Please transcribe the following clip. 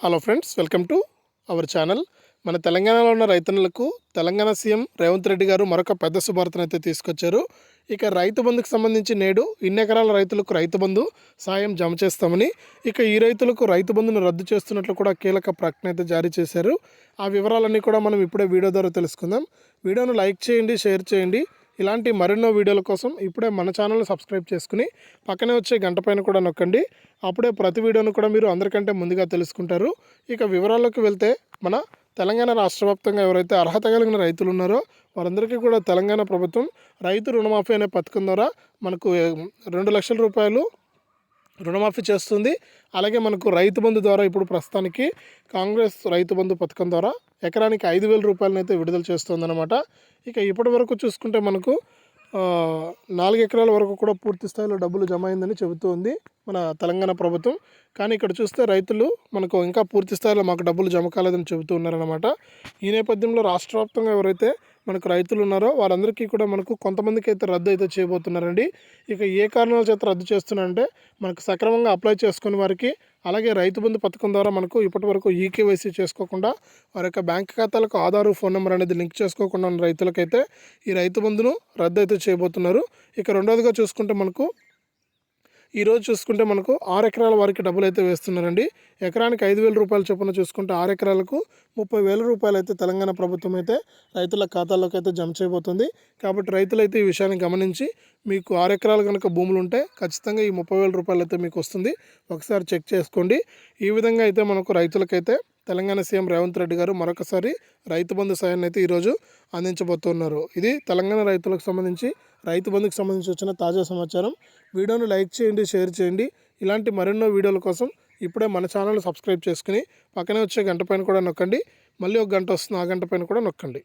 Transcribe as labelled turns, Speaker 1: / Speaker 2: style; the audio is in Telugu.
Speaker 1: Hello friends welcome to our channel. మన తెలంగాణలో ఉన్న రైతన్నులకు తెలంగాణ సీఎం రేవంత్ రెడ్డి గారు మరొక పెద్ద శుభార్తను అయితే తీసుకొచ్చారు. ఇక రైతు బంధుకు సంబంధించి నేడు ఇన్ని ఎకరాల రైతులకు రైతు బంధు సాయం జమ చేస్తామని ఇక ఈ రైతులకు రైతు బంధును రద్దు చేస్తున్నట్లు కూడా కీలక ప్రకటన అయితే జారీ చేశారు. ఆ వివరాలన్నీ కూడా మనం ఇప్పుడే వీడియో ద్వారా తెలుసుకుందాం. వీడియోను లైక్ చేయండి షేర్ చేయండి. ఇలాంటి మరెన్నో వీడియోల కోసం ఇప్పుడే మన ఛానల్ని సబ్స్క్రైబ్ చేసుకుని పక్కనే వచ్చే గంట పైన కూడా నొక్కండి. అప్పుడే ప్రతి వీడియోను కూడా మీరు అందరికంటే ముందుగా తెలుసుకుంటారు. ఇక వివరాల్లోకి వెళ్తే మన తెలంగాణ రాష్ట్ర వ్యాప్తంగా ఎవరైతే అర్హత కలిగిన రైతులు ఉన్నారో వారందరికీ కూడా తెలంగాణ ప్రభుత్వం రైతు రుణమాఫీ అనే పథకం ద్వారా మనకు రెండు లక్షల రూపాయలు రుణమాఫీ చేస్తుంది. అలాగే మనకు రైతు బంధు ద్వారా ఇప్పుడు ప్రస్తుతానికి కాంగ్రెస్ రైతు బంధు పథకం ద్వారా ఎకరానికి ఐదు వేల రూపాయలనైతే విడుదల చేస్తుందన్నమాట. ఇక ఇప్పటి వరకు చూసుకుంటే మనకు నాలుగు ఎకరాల వరకు కూడా పూర్తి స్థాయిలో డబ్బులు జమ అయిందని చెబుతోంది మన తెలంగాణ ప్రభుత్వం. కానీ ఇక్కడ చూస్తే రైతులు మనకు ఇంకా పూర్తి స్థాయిలో మాకు డబ్బులు జమ కాలేదని చెబుతూ ఉన్నారనమాట ఈ నేపథ్యంలో రాష్ట్ర వ్యాప్తంగా ఎవరైతే మనకు రైతులు ఉన్నారో వారందరికీ కూడా మనకు కొంతమందికి అయితే రద్దు అయితే చేయబోతున్నారండి. ఇక ఏ కారణాల చేత రద్దు చేస్తున్నారంటే మనకు సక్రమంగా అప్లై చేసుకుని వారికి అలాగే రైతు బంధు పథకం ద్వారా మనకు ఇప్పటి వరకు ఈకేవైసీ చేసుకోకుండా వారి యొక్క బ్యాంక్ ఖాతాలకు ఆధారు ఫోన్ నెంబర్ అనేది లింక్ చేసుకోకుండా ఉన్న రైతులకైతే ఈ రైతు బంధును రద్దు అయితే చేయబోతున్నారు. ఇక రెండోదిగా చూసుకుంటే మనకు ఈరోజు చూసుకుంటే మనకు ఆరు ఎకరాల వారికి డబ్బులు అయితే వేస్తున్నారండి. ఎకరానికి ఐదు వేల రూపాయలు చొప్పున చూసుకుంటే ఆరు ఎకరాలకు ముప్పై వేల రూపాయలు అయితే తెలంగాణ ప్రభుత్వం అయితే రైతుల ఖాతాల్లోకి అయితే జమ చేయబోతుంది. కాబట్టి రైతులైతే ఈ విషయాన్ని గమనించి మీకు ఆరు ఎకరాలు కనుక భూములు ఉంటే ఖచ్చితంగా ఈ ముప్పై వేల రూపాయలు అయితే మీకు వస్తుంది. ఒకసారి చెక్ చేసుకోండి. ఈ విధంగా అయితే మనకు రైతులకైతే తెలంగాణ సీఎం రేవంత్ రెడ్డి గారు మరొకసారి రైతు బంధు సాయాన్ని అయితే ఈరోజు అందించబోతున్నారు. ఇది తెలంగాణ రైతులకు సంబంధించి రైతు బంధుకు సంబంధించి వచ్చిన తాజా సమాచారం. వీడియోను లైక్ చేయండి షేర్ చేయండి. ఇలాంటి మరెన్నో వీడియోల కోసం ఇప్పుడే మన ఛానల్ సబ్స్క్రైబ్ చేసుకుని పక్కనే వచ్చే గంట పైన కూడా నొక్కండి. మళ్ళీ ఒక గంట వస్తుంది ఆ గంట పైన కూడా నొక్కండి.